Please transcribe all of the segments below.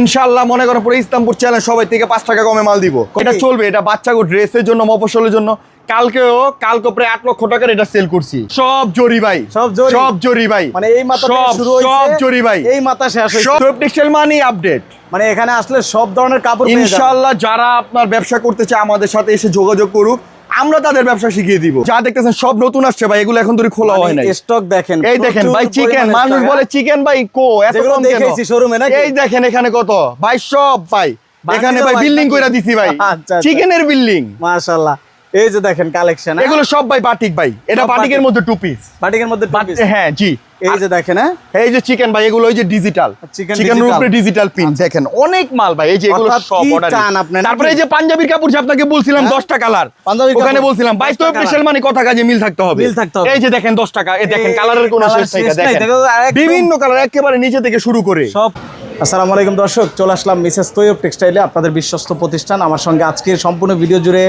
ইনশাল্লাহ মনে করেন পুরো ইসলামপুর চ্যানেল সবাই থেকে পাঁচ টাকা কমে মাল দিব। এটা চলবে এটা বাচ্চা ড্রেসের জন্য মফসলের জন্য। কালকেও কালকে প্রায় আট লক্ষ টাকার এটা সেল করছি। সব জরি ভাই। সব জরি? সব জরি ভাই। মানে এই মাথা শুরু হয়েছে সব জরি ভাই। এই মাথা শেষ হয়েছে। সব টেক্সটাইল মানি আপডেট মানে এখানে আসলে সব ধরনের কাপড়। ইনশাল্লাহ যারা আপনার ব্যবসা করতে চায় আমাদের সাথে এসে যোগাযোগ করুক। আমরা তাদের ব্যবসা শিখিয়ে দিব। যা দেখতেছেন সব নতুন আসছে ভাই এগুলো এখন ধরে খোলা হয় মানে নাই। স্টক দেখেন এই দেখেন ভাই চিকেন মানুষ বলে হ্যাঁ? চিকেন ভাই কো এত কম দেখেছি শোরুমে না নাকি? এই দেখেন এখানে কত? ভাই সব ভাই এখানে ভাই বিল্ডিং কইরা দিছি ভাই। আচ্ছা, আচ্ছা। চিকেনের বিল্ডিং মাশাআল্লাহ। এই যে দেখেন কালেকশন এগুলো সব ভাই বাটিক ভাই এটা বাটিকের মধ্যে টু পিস বাটিকের মধ্যে। হ্যাঁ জি। এই যে দেখেন হ্যাঁ? এই যে চিকেন ভাই এগুলো ওই যে ডিজিটাল চিকেনের উপরে ডিজিটাল পিন দেখেন অনেক মাল ভাই এই যে এগুলো সব অর্ডার? তারপরে এই যে পাঞ্জাবির কাপড় যে আপনাকে বলছিলাম দশটা 10 টাকা কালার। ওখানে বলছিলাম ভাই 10 তো স্পেশাল মানে কথা কাজে মিল থাকতে হবে। মিল থাকতে হবে। এই যে দেখেন 10 টাকা এই দেখেন কালারের কোনো শেষ নাই দেখেন। বিভিন্ন কালার একেবারে নিচে থেকে শুরু করে। সব আসসালামু আলাইকুম দর্শক চলে আসলাম মিসেস তৈয়ব টেক্সটাইলে আপনাদের বিশ্বস্ত প্রতিষ্ঠান। আমার সঙ্গে আজকের সম্পূর্ণ ভিডিও জুড়ে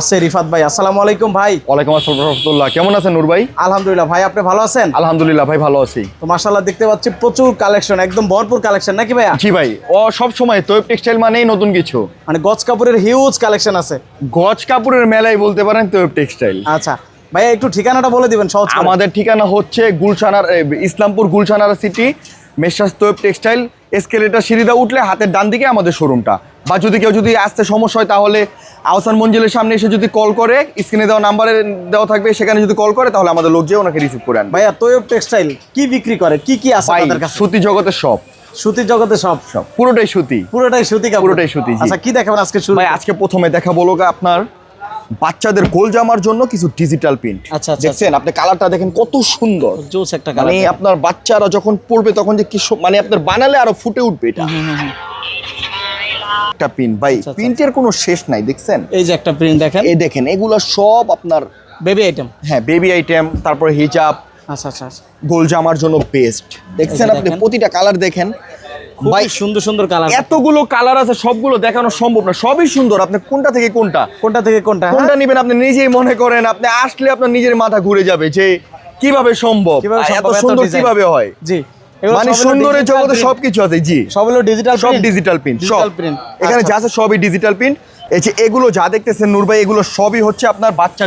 আছে রিফাত ভাই। আসসালামু আলাইকুম ভাই। ওয়ালাইকুম আসসালাম রহমতুল্লাহ। কেমন আছেন নূর ভাই? আলহামদুলিল্লাহ ভাই আপনি ভালো আছেন? আলহামদুলিল্লাহ ভাই ভালো আছি। তো মাশাআল্লাহ দেখতে পাচ্ছি প্রচুর কালেকশন একদম ভরপুর কালেকশন নাকি ভাই জি ভাই ও সব সময় তোয়েব টেক্সটাইল মানেই নতুন কিছু। মানে গজ কাপড়ের হিউজ কালেকশন আছে। গজ কাপড়ের মেলাই বলতে পারেন তোয়েব টেক্সটাইল। আচ্ছা ভাইয়া একটু ঠিকানাটা বলে দিবেন সহজ আমাদের ঠিকানা হচ্ছে গুলশানার ইসলামপুর গুলশানার সিটি মেশাস তোয়েব টেক্সটাইল এসকেলেটার সিঁড়িদা উঠলে হাতের ডান দিকে আমাদের শোরুমটা। বা যদি কেউ যদি আসতে সমস্যা হয় তাহলে আহসান মঞ্জিলের সামনে এসে যদি কল করে স্ক্রিনে দেওয়া নাম্বারে দেওয়া থাকবে সেখানে যদি কল করে তাহলে আমাদের লোক যে ওনাকে রিসিভ করে আনবে। ভাইয়া তৈয়ব টেক্সটাইল কি বিক্রি করে? কি কি আছে আপনাদের কাছে? সুতি জগতের সব। সুতির জগতে সব? সব পুরোটাই সুতি। পুরোটাই সুতি পুরোটাই সুতি, আচ্ছা কি দেখাবেন আজকে শুরু ভাই আজকে প্রথমে দেখা বলো আপনার বাচ্চাদের গোল জামার জন্য কিছু ডিজিটাল প্রিন্ট আচ্ছা, আচ্ছা, দেখছেন? আপনি কালারটা দেখেন কত সুন্দর। জোস একটা মানে আপনার বাচ্চারা যখন পড়বে তখন যে কি মানে আপনার বানালে আরও ফুটে উঠবে এটা। একটা পিন ভাই আচ্ছা, আচ্ছা। প্রিন্টের কোনো শেষ নাই দেখছেন? এই যে একটা প্রিন্ট দেখেন। এই দেখেন এগুলো সব আপনার বেবি আইটেম হ্যাঁ বেবি আইটেম তারপরে হিজাব আচ্ছা আচ্ছা আচ্ছা। গোল জামার জন্য বেস্ট দেখছেন আপনি প্রতিটা কালার দেখেন খুবই সুন্দর সুন্দর কালার এতগুলো কালার আছে সবগুলো দেখানো সম্ভব না সবই সুন্দর। আপনি কোনটা থেকে কোনটা? কোনটা থেকে কোনটা কোনটা নিবেন আপনি নিজেই মনে করেন আপনি আসলে আপনার নিজের মাথা ঘুরে যাবে যে কীভাবে সম্ভব। এত সুন্দর কীভাবে হয়? জি মানে সুন্দরের জগতে সবকিছু আছে জি। সব হলো ডিজিটাল সব ডিজিটাল প্রিন্ট সব। প্রিন্ট এখানে যা আছে সবই ডিজিটাল প্রিন্ট এই যে এগুলো যা দেখতেছেন নূর ভাই এগুলো সবই হচ্ছে আপনার বাচ্চা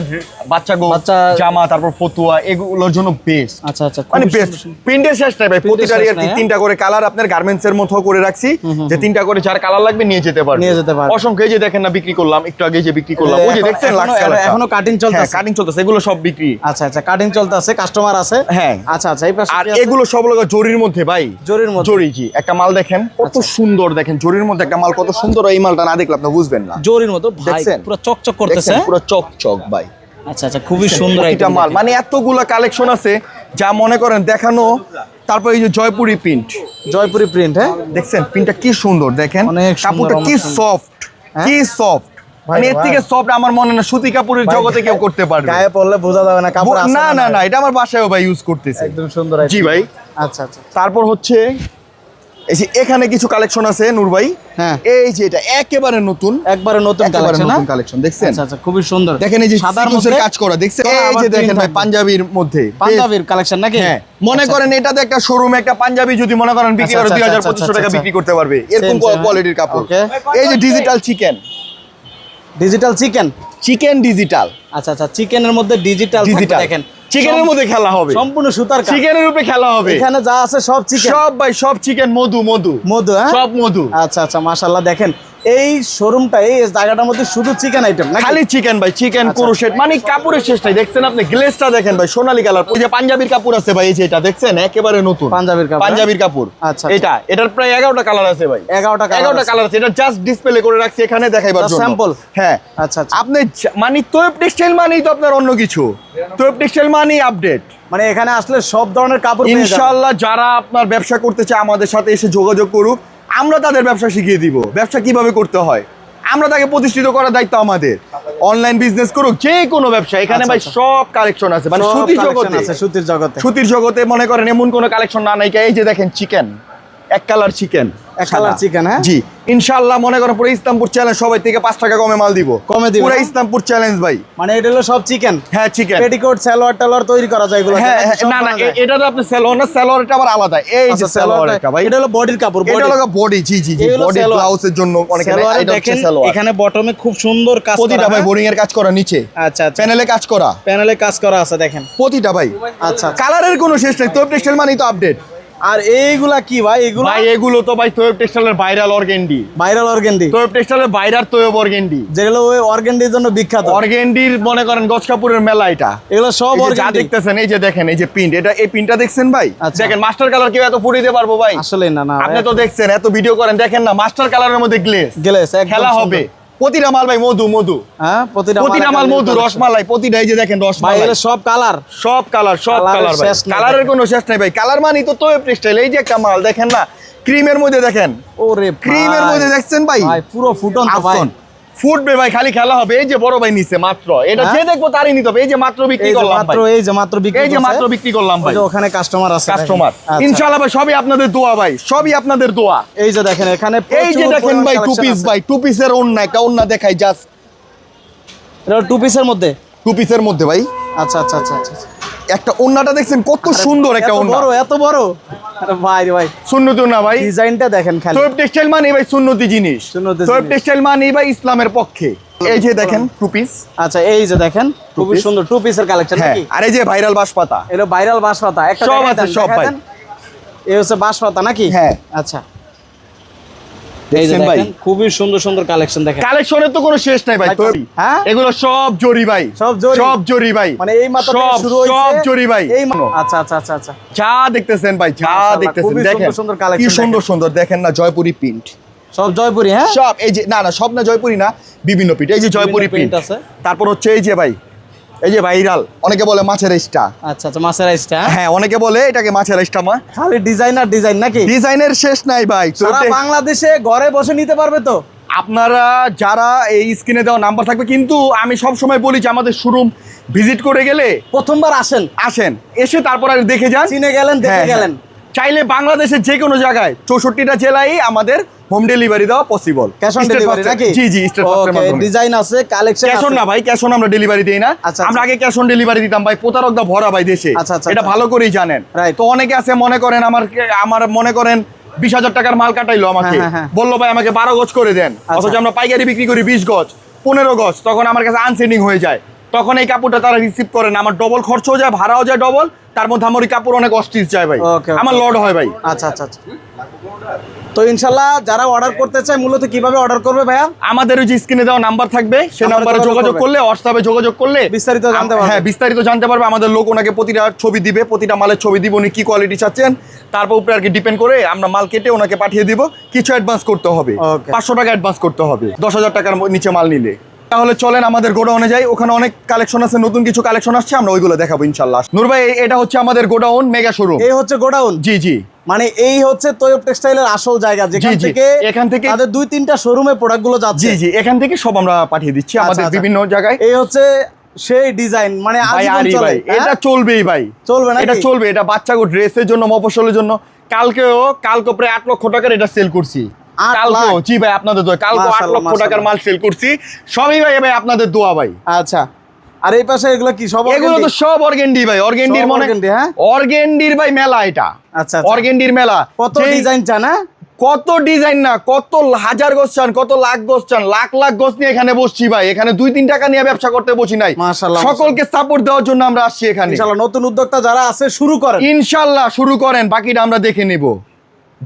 বাচ্চা গো বাচ্চা- জামা তারপর ফতুয়া এগুলোর জন্য বেস্ট আচ্ছা আচ্ছা মানে বেস্ট। প্রিন্টের শেষ নাই ভাই প্রতিটারই আর কি হ্যাঁ? তিনটা করে কালার আপনার গার্মেন্টস এর মতো করে রাখছি যে তিনটা করে যার কালার লাগবে নিয়ে যেতে পারবে। নিয়ে যেতে পারবে। অসংখ্য এই যে দেখেন না বিক্রি করলাম একটু আগে যে বিক্রি করলাম ওই যে এখন- দেখছেন লাক্স এখনো- এখনও কাটিং চলতেছে। কাটিং চলতেছে এগুলো সব বিক্রি। আচ্ছা আচ্ছা কাটিং চলতেছে কাস্টমার আছে। হ্যাঁ। আচ্ছা আচ্ছা এই পাশে আর এগুলো সব লোক জরির মধ্যে ভাই। জরির মধ্যে? জরি জি একটা মাল দেখেন কত সুন্দর দেখেন জরির মধ্যে একটা মাল কত সুন্দর এই মালটা না দেখলে আপনি বুঝবেন না। জরির মতো ভাই পুরো চকচক করতেছে পুরো চকচক ভাই। আচ্ছা আচ্ছা খুবই সুন্দর item মাল। মানে এতগুলা কালেকশন আছে যা মনে করেন দেখানো তারপর এই যে জয়পুরি প্রিন্ট জয়পুরি প্রিন্ট হ্যাঁ? দেখছেন? প্রিন্টটা কি সুন্দর দেখেন। কাপড়টা কি সফট হ্যাঁ? কি সফট মানে এর থেকে সফট আমার মনে হয় না সুতি কাপড়ের জগতে কেউ করতে পারবে। গায়ে পড়লে বোঝা যাবে না কাপড় না না না এটা আমার বাসায়ও ভাই ইউজ করতেছে। একদম সুন্দর জি ভাই। আচ্ছা আচ্ছা। তারপর হচ্ছে এই যে এখানে কিছু কালেকশন আছে নূর ভাই। হ্যাঁ। এই যে এটা একেবারে নতুন। একবারে নতুন কালেকশন নতুন কালেকশন দেখছেন? আচ্ছা আচ্ছা খুবই সুন্দর। দেখেন এই যে সাদার মধ্যে কাজ করা দেখছেন? এই যে দেখেন ভাই পাঞ্জাবির মধ্যে। পাঞ্জাবির কালেকশন নাকি? হ্যাঁ মনে আচ্ছা, করেন এটাতে একটা শোরুমে একটা পাঞ্জাবি যদি মনে করেন বিক্রি করে দুই আচ্ছা, হাজার আচ্ছা, পঁচিশশো টাকা বিক্রি করতে পারবে। এরকম কোয়ালিটির কাপড়. এই যে digital chicken digital chicken chicken digital আচ্ছা আচ্ছা চিকেনের মধ্যে ডিজিটাল ডিজিটাল দেখেন। চিকেনের মধ্যে খেলা হবে। সম্পূর্ণ সুতার চিকেনের উপরে খেলা হবে। এখানে যা আছে সব চিকেন সব ভাই সব চিকেন মধু মধু। মধু হ্যাঁ? সব মধু। আচ্ছা আচ্ছা মাশাল্লাহ দেখেন। এই শোরুমটা এই জায়গাটার মধ্যে শুধু চিকেন আইটেম না খালি চিকেন ভাই চিকেন আচ্ছা। ক্রোশেট মানে কাপড়ের শেষ নাই দেখছেন আপনি? গ্লেসটা দেখেন ভাই সোনালী কালার ওই যে পাঞ্জাবির কাপড় আছে ভাই এই যে এটা দেখছেন? একেবারে নতুন। পাঞ্জাবির কাপড়, পাঞ্জাবির কাপড়। আচ্ছা, এটা এটার প্রায় এগারোটা কালার আছে ভাই। এগারোটা colour এগারোটা আছে। কালার আছে। এটা জাস্ট ডিসপ্লে করে রাখছি এখানে দেখাইবার জন্য। sample? হ্যাঁ। আচ্ছা আচ্ছা। আপনি মানে তোয়েব টেক্সটাইল মানেই তো আপনার অন্য কিছু। তোয়েব টেক্সটাইল মানেই আপডেট মানে এখানে আসলে সব ধরনের কাপড় ইনশাআল্লাহ যারা আপনার ব্যবসা করতে চায় আমাদের সাথে এসে যোগাযোগ করুক। আমরা তাদের ব্যবসা শিখিয়ে দিব। ব্যবসা কীভাবে করতে হয়? আমরা তাকে প্রতিষ্ঠিত করার দায়িত্ব আমাদের। অনলাইন বিজনেস করুক যে কোনো ব্যবসা এখানে আচ্ছা, ভাই আচ্ছা। সব কালেকশন আছে। মানে সুতির জগতে। আছে সুতির জগতে। সুতির জগতে মনে করেন এমন কোনো কালেকশন না নাই এই যে দেখেন চিকেন এক কালার চিকেন কালার চিকেন হ্যাঁ? জি। ইনশাআল্লাহ মনে করেন পুরো ইসলামপুর চ্যালেঞ্জ সবাই থেকে পাঁচ টাকা কমে মাল দিব। কমে দিবেন, পুরো হ্যাঁ? ইসলামপুর চ্যালেঞ্জ ভাই। মানে এটা হলো সব চিকেন হ্যাঁ চিকেন পেটিকোট সালোয়ার টালোয়ার তৈরি করা যায় এগুলো হ্যাঁ হ্যাঁ, না না এটা তো আপনি সেলোয়ার না সেলোয়ারটা আবার আলাদা। এই যে সেলোয়ারটা ভাই। আচ্ছা, এটা হলো বডির কাপড় এটা হলো বডি জি জি জি বডি ব্লাউজের জন্য অনেক এটা হচ্ছে সালোয়ার। এখানে বটমে খুব সুন্দর কাজ করা প্রতিটা ভাই হ্যাঁ? বোরিং এর কাজ করা নিচে। আচ্ছা আচ্ছা। প্যানেলে কাজ করা। প্যানেলে কাজ করা আছে দেখেন। প্রতিটা ভাই। আচ্ছা কালারের কোনো শেষ নেই তোপ টেক্সটাইল মানেই তো আপডেট আর এইগুলা কি ভাই? এগুলা? ভাই এগুলো তো ভাই Toyeb টেক্সটাইলের viral organdy viral organdy Toyeb টেক্সটাইলের বাইরার তোয়েব অর্গেন্ডি যেগুলো ওই অর্গেন্ডির জন্য বিখ্যাত। অর্গেন্ডির মনে করেন কাপুরের মেলা এটা। এগুলো সব যা দেখতেছেন এই যে দেখেন এই যে প্রিন্ট এটা এই প্রিন্টটা দেখছেন ভাই? আচ্ছা। দেখেন মাস্টার কালার কেউ এত ফুটিয়ে পারব ভাই? আসলে না না আপনি তো দেখছেন এত ভিডিও করেন দেখেন না মাস্টার কালারের মধ্যে গ্লেস গ্লেস খেলা হবে। প্রতিটা মাল ভাই মধু মধু। হ্যাঁ প্রতিটা প্রতিটা মাল মধু রসমালাই প্রতিটা এই যে দেখেন রসমালাই। এগুলো সব কালার। সব কালার সব কালার ভাই। কালারের কোনো শেষ নাই ভাই। কালার মানে তো তোয়েব টেক্সটাইল এই যে একটা মাল দেখেন না? ক্রিমের মধ্যে দেখেন। ওরে ক্রিমের মধ্যে দেখছেন ভাই? পুরো ফুটন তো ভাই ফুটবে ভাই খালি খেলা হবে। এই যে বড় ভাই নিছে মাত্র। এটা হ্যাঁ? যে দেখব তারই নিতে হবে। এই যে মাত্র বিক্রি করলাম মাত্র এই যে মাত্র বিক্রি এই যে মাত্র বিক্রি করলাম ভাই। ওখানে কাস্টমার আছে কাস্টমার আচ্ছা। ইনশাআল্লাহ ভাই সবই আপনাদের দোয়া ভাই। সবই আপনাদের দোয়া। এই যে দেখেন এখানে এই যে দেখেন ভাই টু পিস ভাই টু পিসের ওন্না একটা ওন্না দেখাই জাস্ট এটা টু পিসের মধ্যে? টু পিসের মধ্যে ভাই। আচ্ছা আচ্ছা আচ্ছা আচ্ছা। একটা ওন্নাটা দেখছেন কত সুন্দর একটা ওন্না বড় এত বড়? ভাই ভাই। সুন্নতি না ভাই। ডিজাইনটা দেখেন খালি। তোয়েব টেক্সটাইল মানে ভাই সুন্নতি জিনিস। টেক্সটাইল মানে ভাই ইসলামের পক্ষে। এই যে দেখেন টু পিস আচ্ছা এই যে দেখেন খুবই সুন্দর টু পিসের কালেকশন হ্যাঁ নাকি? আর এই যে ভাইরাল বাঁশপাতা। এলো ভাইরাল বাঁশপাতা। একটা সব আছে, সব ভাই। এই হচ্ছে বাঁশপাতা নাকি? হ্যাঁ। আচ্ছা। দেখছেন ভাই। খুবই সুন্দর সুন্দর কালেকশন দেখেন। কালেকশনের তো কোনো শেষ নাই ভাই হ্যাঁ? এগুলো সব জরি ভাই সব জরি? সব জরি ভাই। মানে এই সব শুরু হইছে সব জরি ভাই। এই আচ্ছা আচ্ছা আচ্ছা আচ্ছা। যা দেখতেছেন ভাই যা দেখতেছেন দেখেন। সুন্দর সুন্দর collection কি সুন্দর সুন্দর দেখেন না জয়পুরি প্রিন্ট সব জয়পুরি হ্যাঁ? সব এই যে না না সব না জয়পুরি না বিভিন্ন প্রিন্ট এই যে জয়পুরি প্রিন্ট আছে। তারপর হচ্ছে এই যে ভাই এই যে ভাইরাল। অনেকে বলে মাছের ইস্টা আচ্ছা আচ্ছা মাছের আইসটা হ্যাঁ? হ্যাঁ অনেকে বলে এটাকে মাছের ইস্টা মা। খালি ডিজাইন আর ডিজাইন নাকি? ডিজাইনের শেষ নাই ভাই সারা বাংলাদেশে ঘরে বসে নিতে পারবে তো? আপনারা যারা এই স্ক্রিনে দেওয়া নাম্বার থাকবে কিন্তু আমি সব সময় বলি যে আমাদের শোরুম ভিজিট করে গেলে প্রথমবার আসেন। আসেন এসে তারপর আর দেখে যান। চিনে গেলেন দেখে হ্যাঁ, গেলেন। হ্যাঁ। চাইলে বাংলাদেশের যে কোনো জায়গায় চৌষট্টিটা জেলায় আমাদের হোম ডেলিভারি দেওয়া পসিবল ক্যাশ অন ডেলিভারি নাকি? জি জি স্টেট ফাস্টের মাধ্যমে। ডিজাইন আছে কালেকশন ক্যাশ অন না ভাই ক্যাশ অন আমরা ডেলিভারি দিই না। আচ্ছা, আমরা আচ্ছা। আগে ক্যাশ অন ডেলিভারি দিতাম ভাই প্রতারকদা ভরা ভাই দেশে। আচ্ছা, এটা। ভালো করেই জানেন. তো অনেকে আছে মনে করেন আমার আমার মনে করেন বিশ হাজার টাকার মাল কাটাইলো আমাকে। হ্যাঁ, হ্যাঁ, হ্যাঁ। বলল ভাই আমাকে বারো গজ করে দেন। অথচ আমরা পাইকারি বিক্রি করি বিশ গজ পনেরো গজ। তখন আমার কাছে আনসেন্ডিং হয়ে যায়। তখন এই কাপড়টা তারা রিসিভ করে না আমার ডবল খরচও যায় ভাড়াও যায় ডবল তার মধ্যে আমার ওই কাপড় অনেক অস্টিস যায় ভাই. আমার লড হয় ভাই। আচ্ছা আচ্ছা আচ্ছা। তো ইনশাল্লাহ যারা অর্ডার করতে চায় মূলত কীভাবে অর্ডার করবে ভাইয়া? আমাদের ওই যে স্ক্রিনে দেওয়া নাম্বার থাকবে সে নাম্বারে যোগাযোগ করলে হোয়াটসঅ্যাপে যোগাযোগ করলে বিস্তারিত জানতে পারবে। হ্যাঁ বিস্তারিত জানতে পারবে। আমাদের লোক ওনাকে প্রতিটা ছবি দিবে প্রতিটা মালের ছবি দিব উনি কি কোয়ালিটি চাচ্ছেন। তারপর উপরে আর কি ডিপেন্ড করে আমরা মাল কেটে ওনাকে পাঠিয়ে দিব। কিছু অ্যাডভান্স করতে হবে. পাঁচশো টাকা অ্যাডভান্স করতে হবে। দশ হাজার টাকার নিচে মাল নিলে। তাহলে চলেন আমাদের গোডাউনে যাই। ওখানে অনেক কালেকশন আছে নতুন কিছু কালেকশন আসছে আমরা ওইগুলো দেখাবো ইনশাল্লাহ। নূর ভাই এটা হচ্ছে আমাদের গোডাউন মেগা শোরুম এই হচ্ছে গোডাউন? জি জি। মানে এই হচ্ছে তৈয়ব টেক্সটাইলের আসল জায়গা যেখান। থেকে এখান থেকে- তাদের দুই তিনটা শোরুমে প্রোডাক্টগুলো যাচ্ছে। জি জি এখান থেকে সব আমরা পাঠিয়ে দিচ্ছি আচ্ছা, আমাদের আচ্ছা। বিভিন্ন জায়গায়। এই হচ্ছে সেই ডিজাইন মানে ভাই হ্যাঁ? এটা চলবেই ভাই। চলবে না এটা চলবে এটা বাচ্চা বাচ্চাগো ড্রেসের জন্য মফসলের জন্য। কালকেও কালকে প্রায় আট লক্ষ টাকার এটা সেল করছি। আট কালকেও জি ভাই আপনাদের দোয়া। কালকে আট লক্ষ টাকার মাল সেল করছি। সবই ভাই ভাই আপনাদের দোয়া ভাই। আচ্ছা। আর এই পাশে এগুলো কি? সব এগুলো তো সব অর্গেন্ডি ভাই অর্গেন্ডির মনে হ্যাঁ? অর্গেন্ডির ভাই মেলা এটা। আচ্ছা আচ্ছা। অর্গেন্ডির মেলা। কত ডিজাইন চান হ্যাঁ? কত ডিজাইন না কত হাজার গোছ চান কত লাখ গোছ চান লাখ লাখ গোছ নিয়ে এখানে বসছি ভাই। এখানে দুই তিন টাকা নিয়ে ব্যবসা করতে বসি নাই। সকলকে সাপোর্ট দেওয়ার জন্য আমরা আসছি এখানে। নতুন উদ্যোক্তা যারা আছে শুরু করেন। ইনশাল্লাহ শুরু করেন বাকিটা আমরা দেখে নিব।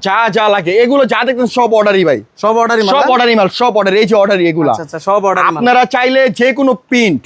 যা যা লাগে। এগুলো যা দেখবেন সব অর্ডারই ভাই। সব অর্ডারই সব অর্ডারই মাল সব অর্ডার এই যে অর্ডারই এগুলা। আচ্ছা আচ্ছা সব অর্ডার আপনারা চাইলে যে কোনো প্রিন্ট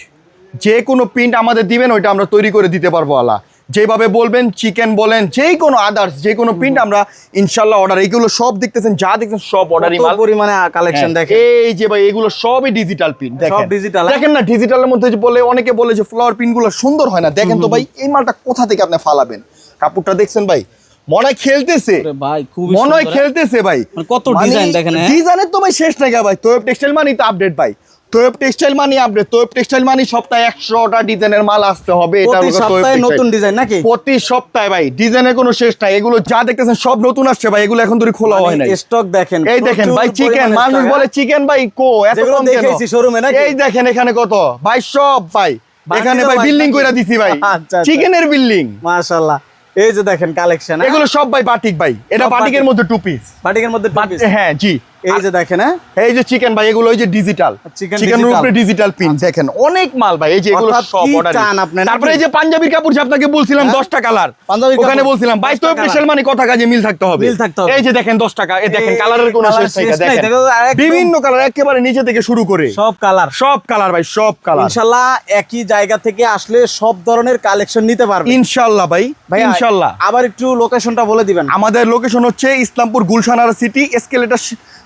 যে কোনো প্রিন্ট আমাদের দিবেন ওইটা আমরা তৈরি করে দিতে পারব আলা যেভাবে বলবেন চিকেন বলেন যে কোনো আদার্স যে কোনো প্রিন্ট আমরা ইনশাল্লাহ অর্ডার এইগুলো সব দেখতেছেন যা দেখতেছেন সব অর্ডারই মাল। পরিমাণে কালেকশন হ্যাঁ, দেখে এই যে ভাই এগুলো সবই ডিজিটাল প্রিন্ট সব digital, হ্যাঁ? দেখেন না ডিজিটালের মধ্যে যে বলে অনেকে বলে যে ফ্লাওয়ার প্রিন্টগুলো সুন্দর হয় না। দেখেন তো ভাই এই মালটা কোথা থেকে আপনি ফালাবেন? কাপড়টা দেখছেন ভাই মনে হয় খেলতেছে। ভাই খুব মনে হয় খেলতেছে ভাই। মানে কত ডিজাইন দেখেন, হ্যাঁ? ডিজাইনের তো ভাই শেষ নাই ভাই তো টেক্সটাইল মানেই তো আপডেট ভাই। তোয়েব টেক্সটাইল মানে আপনি তোয়েব টেক্সটাইল মানে সপ্তাহে একশোটা ডিজাইনের মাল আসতে হবে এটা প্রতি সপ্তাহে নতুন ডিজাইন নাকি? প্রতি সপ্তাহে ভাই ডিজাইনের কোনো শেষ নাই এগুলো যা দেখতেছেন সব নতুন আসছে ভাই এগুলো এখন ধরে খোলা হয় নাই। স্টক দেখেন এই দেখেন ভাই চিকেন মানুষ বলে হ্যাঁ? চিকেন ভাই কো এত কম দেখেছি নাকি? এই দেখেন এখানে কত? ভাই সব ভাই এখানে ভাই বিল্ডিং? কইরা দিছি ভাই। আচ্ছা, আচ্ছা। চিকেনের বিল্ডিং মাশাআল্লাহ। এই যে দেখেন কালেকশন এগুলো সব ভাই বাটিক ভাই এটা বাটিকের মধ্যে টু পিস বাটিকের মধ্যে। হ্যাঁ জি। এই যে দেখেন হ্যাঁ? এই যে চিকেন ভাই এগুলো ওই যে ডিজিটাল Chicken চিকেনের উপরে ডিজিটাল পিন দেখেন অনেক মাল ভাই এই যে এগুলো সব অর্ডার? তারপরে এই যে পাঞ্জাবির কাপড় যে আপনাকে বলছিলাম হ্যাঁ? 10 টাকা কালার ওখানে বলছিলাম ভাই 10 তো স্পেশাল মানে কথা কাজে মিল থাকতে হবে। মিল থাকতে হবে। এই যে দেখেন 10 টাকা এই দেখেন কালারের কোনো শেষ নাই দেখেন। বিভিন্ন কালার একেবারে নিচে থেকে শুরু করে। সব কালার সব কালার ভাই সব কালার ইনশাআল্লাহ একই জায়গা থেকে আসলে সব ধরনের কালেকশন নিতে পারবে ইনশাআল্লাহ ভাই ভাই ইনশাআল্লাহ আবার একটু লোকেশনটা বলে দিবেন। আমাদের লোকেশন হচ্ছে ইসলামপুর গুলশানার সিটি এসকেলেটার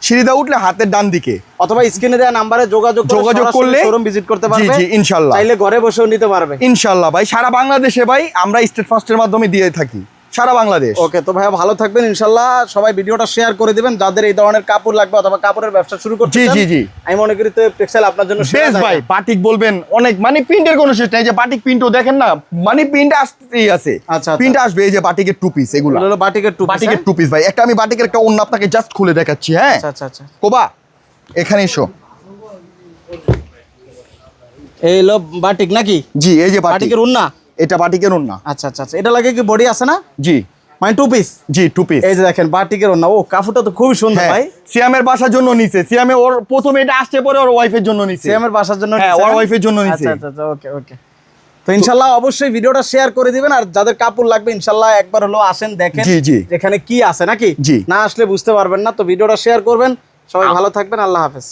সিঁড়িদা উঠলে হাতের ডান দিকে। অথবা স্ক্রিনে দেওয়া নাম্বারে যোগাযোগ যোগাযোগ করলে শোরুম ভিজিট করতে পারবে। ইনশাল্লাহ। ইনশাআল্লাহ চাইলে ঘরে বসেও নিতে পারবে। ইনশাআল্লাহ ভাই সারা বাংলাদেশে ভাই আমরা স্টেট ফার্স্টের মাধ্যমে দিয়ে থাকি। সারা বাংলাদেশ। ওকে তো ভাইয়া ভালো থাকবেন ইনশাল্লাহ। সবাই ভিডিওটা শেয়ার করে দিবেন যাদের এই ধরনের কাপড় লাগবে অথবা কাপড়ের ব্যবসা শুরু করতে জি, জি, জি। আমি মনে করি তো টেক্সটাইল আপনার জন্য বেশ ভাই বাটিক বলবেন অনেক মানে প্রিন্টের কোনো শেষ নাই যে বাটিক প্রিন্টও দেখেন না মানে প্রিন্ট আসতেই আছে। আচ্ছা, আচ্ছা। প্রিন্ট আসবে এই যে বাটিকের টু পিস এগুলো। হলো বাটিকের টু বাটিকের টু পিস ভাই। একটা আমি বাটিকের একটা অন্য আপনাকে জাস্ট খুলে দেখাচ্ছি হ্যাঁ? আচ্ছা আচ্ছা আচ্ছা। কোবা এখানে এসো। এই হলো বাটিক নাকি? জি এই যে বাটিক। বাটিকের উন্না এটা বাটিকের অন্য আচ্ছা আচ্ছা আচ্ছা। এটা লাগে কি বডি আছে না? জি। মানে টু পিস জি টু পিস এই যে দেখেন বাটিকের ও তো সুন্দর হ্যাঁ। ভাই। সিয়ামের বাসার জন্য নিছে। সিয়ামে ওর প্রথমে এটা আসছে পরে ওর ওয়াইফের জন্য নিছে। সিএমের বাসার জন্য হ্যাঁ, ওর এর জন্য নিছে। আচ্ছা আচ্ছা ওকে ওকে তো ইনশাল্লাহ অবশ্যই ভিডিওটা শেয়ার করে দিবেন। আর যাদের কাপড় লাগবে ইনশাল্লাহ একবার হলো আসেন দেখেন জি, জি। এখানে কি আছে নাকি। না আসলে বুঝতে পারবেন না। তো ভিডিওটা শেয়ার করবেন। সবাই ভালো থাকবেন। আল্লাহ হাফেজ।